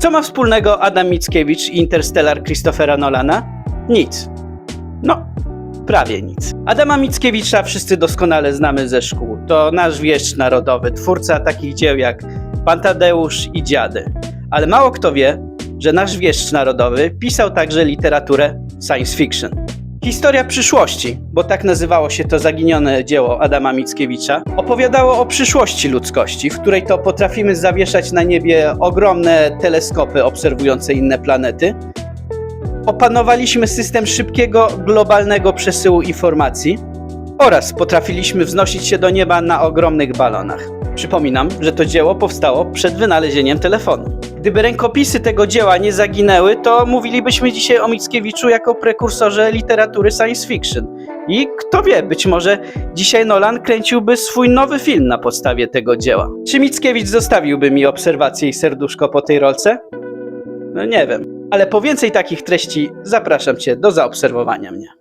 Co ma wspólnego Adam Mickiewicz i Interstellar Christophera Nolana? Nic. No, prawie nic. Adama Mickiewicza wszyscy doskonale znamy ze szkół. To nasz wieszcz narodowy, twórca takich dzieł jak Pan Tadeusz i Dziady. Ale mało kto wie, że nasz wieszcz narodowy pisał także literaturę science fiction. Historia przyszłości, bo tak nazywało się to zaginione dzieło Adama Mickiewicza, opowiadało o przyszłości ludzkości, w której to potrafimy zawieszać na niebie ogromne teleskopy obserwujące inne planety. Opanowaliśmy system szybkiego, globalnego przesyłu informacji oraz potrafiliśmy wznosić się do nieba na ogromnych balonach. Przypominam, że to dzieło powstało przed wynalezieniem telefonu. Gdyby rękopisy tego dzieła nie zaginęły, to mówilibyśmy dzisiaj o Mickiewiczu jako prekursorze literatury science fiction. I kto wie, być może dzisiaj Nolan kręciłby swój nowy film na podstawie tego dzieła. Czy Mickiewicz zostawiłby mi obserwację i serduszko po tej rolce? No nie wiem. Ale po więcej takich treści zapraszam Cię do zaobserwowania mnie.